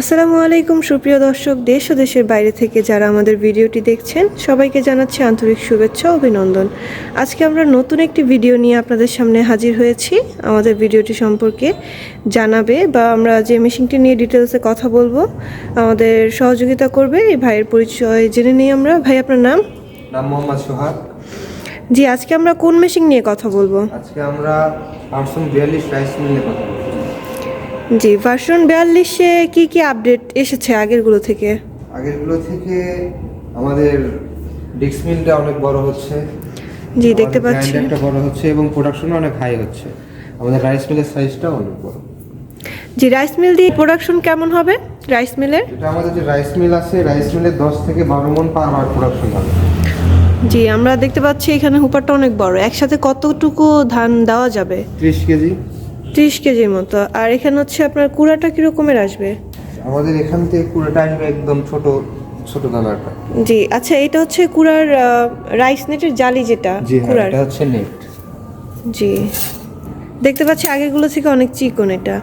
আসসালামু আলাইকুম সুপ্রিয় দর্শক দেশ ও দেশের বাইরে থেকে যারা আমাদের ভিডিওটি দেখছেন সবাইকে জানাচ্ছি আন্তরিক শুভেচ্ছা ও অভিনন্দন। আজকে আমরা নতুন একটি ভিডিও নিয়ে আপনাদের সামনে হাজির হয়েছি। আমাদের ভিডিওটি সম্পর্কে জানাবে বা আমরা যে মেশিনটি নিয়ে ডিটেলসে কথা বলব আমাদের সহযোগিতা করবে এই ভাইয়ের পরিচয় জেনে নিই আমরা। ভাই আপনার নাম? নাম মোহাম্মদ সোহাগ। জি আজকে আমরা কোন মেশিন নিয়ে কথা বলব? আজকে আমরা পার্সন বিয়াল্লিশ রাইস মিলে কথা বলব। জি ভার্সন বিয়াল্লিশে কি কি আপডেট এসেছে আগেরগুলো থেকে? আগেরগুলো থেকে আমাদের ডিক্স মিলটা অনেক বড় হচ্ছে। জি দেখতে পাচ্ছি। গ্রাইন্ডারটা বড় হচ্ছে এবং প্রোডাকশন অনেক হাই হচ্ছে। আমাদের রাইস মিলের সাইজটা অনেক বড়। জি রাইস মিল দিয়ে প্রোডাকশন কেমন হবে রাইস মিলের এটা আমাদের যে রাইস মিল আছে রাইস মিলের দশ থেকে বারো মন পার আওয়ার প্রোডাকশন হবে। জি আমরা দেখতে পাচ্ছি এখানে হুপারটা অনেক বড়। একসাথে কতটুকু ধান দেওয়া যাবে? ত্রিশ কেজি। ত্রিশ কেজির মতো। আর এখানে হচ্ছে আপনার কুড়াটা কিরকমের আসবে? আমাদের এখান থেকে কুড়াটা আসবে একদম ছোট ছোট দানাটা। জি আচ্ছা এটা হচ্ছে কুড়ার রাইস নেটের জালি যেটা হ্যাঁ কুড়ার। এটা হচ্ছে নেট জি। দেখতে পাচ্ছি আগেগুলো থেকে অনেক চিকন এটা।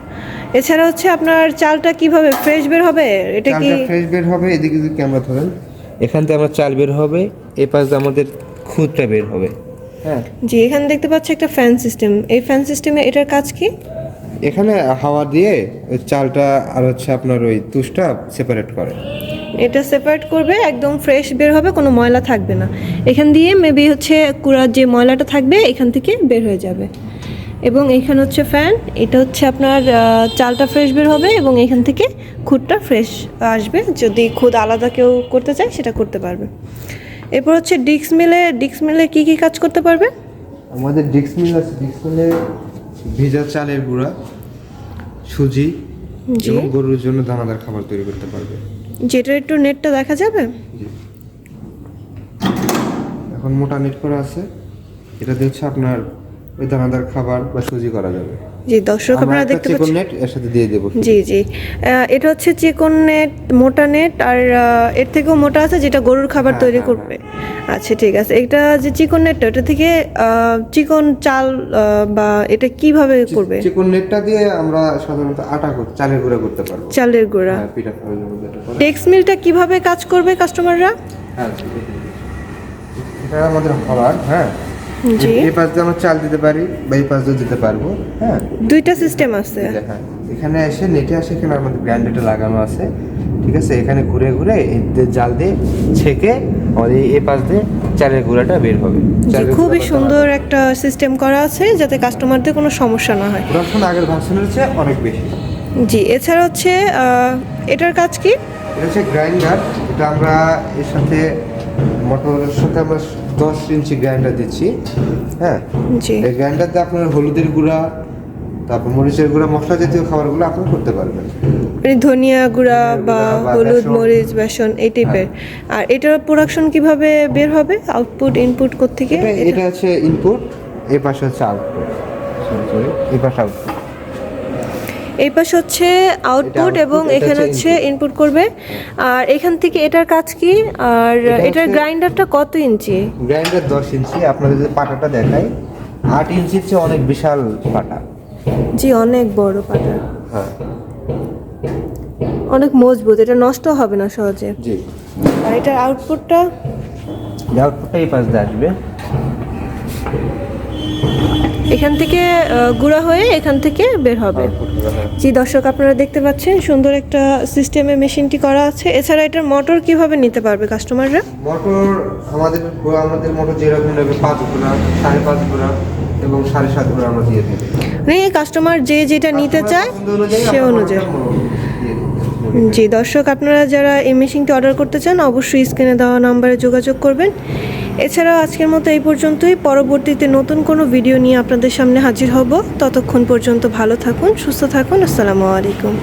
এছাড়া হচ্ছে আপনার চালটা কীভাবে ফ্রেশ বের হবে? এটা কি চালটা ফ্রেশ বের হবে এদিকে যদি ক্যামেরা ধরেন। এখান থেকে আমার চাল বের হবে এই পাশ আমাদের খুদটা বের হবে। হ্যাঁ। জি এখানে দেখতে পাচ্ছি একটা ফ্যান সিস্টেম এই ফ্যান সিস্টেমে এটার কাজ কি? এখানে হাওয়া দিয়ে ওই চালটা আর হচ্ছে আপনার ওই তুষটা সেপারেট করে। এটা সেপারেট করবে একদম ফ্রেশ বের হবে কোনো ময়লা থাকবে না। এখান দিয়ে মেবি হচ্ছে কুড়ার যে ময়লাটা থাকবে এখান থেকে বের হয়ে যাবে। এবং এখানে হচ্ছে ফ্যান এটা হচ্ছে আপনার চালটা ফ্রেশ বের হবে এবং এখান থেকে খুদটা ফ্রেশ আসবে। যদি খুদ আলাদা কেউ করতে চায় সেটা করতে পারবে। এরপর হচ্ছে ডিক্স মিলে ডিক্স মিলে কী কী কাজ করতে পারবে? আমাদের ডিক্স মিল আছে ডিক্স মিলে ভেজা চালের গুঁড়া সুজি এবং গরুর জন্য দানাদার খাবার তৈরি করতে পারবে। যেটার একটু নেটটা দেখা যাবে। এখন মোটা নেট করা আছে। এটাতে হচ্ছে আপনার ওই দানাদার খাবার বা সুজি করা যাবে। জি দর্শক আপনারা দেখতে পাচ্ছেন। নেট এর সাথে দিয়ে দেবো। জি জি। এটা হচ্ছে চিকন নেট মোটা নেট আর এর থেকেও মোটা আছে যেটা গরুর খাবার হ্যাঁ, তৈরি হ্যাঁ, করবে। আচ্ছা ঠিক আছে। এটা যে চিকন নেটটা ওটা থেকে চিকন চাল বা এটা কীভাবে করবে? চিকন নেটটা দিয়ে আমরা সাধারণত আটা চালের গুঁড়া করতে পারব। চালের গুঁড়া। হ্যাঁ পিঠা টেক্স মিলটা কীভাবে কাজ করবে কাস্টমাররা হ্যাঁ এটা আমাদের হওয়ার হ্যাঁ। এই পাশ দিয়ে আমরা চাল দিতে পারি বা এই পাশ দিয়ে দিতে পারব হ্যাঁ? দুইটা সিস্টেম আছে। হ্যাঁ। এখানে এসে নেটে আসে এখানে আমাদের গ্রাইন্ডারটা লাগানো আছে ঠিক আছে? এখানে ঘুরে ঘুরে জাল দিয়ে ছেঁকে আমাদের এই পাশ দিয়ে চালের গুঁড়াটা বের হবে। খুবই সুন্দর একটা সিস্টেম করা আছে যাতে কাস্টমারদের কোনো সমস্যা না হয়। প্রোডাকশন আগের ভার্সনের চেয়ে অনেক বেশি। জি এছাড়া হচ্ছে এটার কাজ কি? এটা হচ্ছে গ্রাইন্ডার এটা আমরা এর সাথে মোটরের সাথে আমরা দশ ইঞ্চি গ্রাইন্ডার দিচ্ছি হ্যাঁ? জি। এই গ্রাইন্ডার আপনার হলুদের গুঁড়া তারপর মরিচের গুঁড়া মশলা জাতীয় খাবারগুলো আপনি করতে পারবেন। মানে ধনিয়া গুঁড়া বা হলুদ হ্যাঁ। মরিচ বেসন এই টাইপের আর এটার প্রোডাকশন কীভাবে বের হবে? আউটপুট ইনপুট থেকে এটা এটা হচ্ছে ইনপুট এই পাশে হচ্ছে আউটপুট সরি সরি এই পাশে আউটপুট এই পাশে হচ্ছে আউটপুট এবং এখানে হচ্ছে হচ্ছে ইনপুট করবে। আর এখান থেকে এটার কাজ কি? আর এটার গ্রাইন্ডারটা কত ইঞ্চি? গ্রাইন্ডার দশ ইঞ্চি। আপনাদের যদি পাটাটা দেখাই আট ইঞ্চির চেয়ে অনেক বিশাল পাটা। জি অনেক বড় পাটা। হ্যাঁ। অনেক মজবুত এটা নষ্ট হবে না সহজে। জি। আর এটার আউটপুটটা আউটপুটটা এই পাশ দিয়ে আসবে। এখান থেকে গুঁড়া হয়ে এখান থেকে বের হবে। জি দর্শক আপনারা দেখতে পাচ্ছেন সুন্দর একটা সিস্টেমে মেশিনটি করা আছে। এছাড়া এটার মোটর কীভাবে নিতে পারবে কাস্টমাররা? মোটর আমাদের আমাদের মোটর যেরকম নেবে পাঁচ ঘোড়া সাড়ে পাঁচ ঘোড়া এবং সাড়ে সাত ঘোড়া আমরা দিয়ে দেবো মানে কাস্টমার যে যেটা নিতে চায় সে অনুযায়ী। জি, দর্শক, আপনারা যারা এই মেশিনটি অর্ডার করতে চান, অবশ্যই স্ক্রিনে দেওয়া নাম্বারে যোগাযোগ করবেন। এছাড়াও আজকের মতো এই পর্যন্তই। পরবর্তীতে নতুন কোনো ভিডিও নিয়ে আপনাদের সামনে হাজির হব। ততক্ষণ পর্যন্ত ভালো থাকুন, সুস্থ থাকুন। আসসালামু আলাইকুম।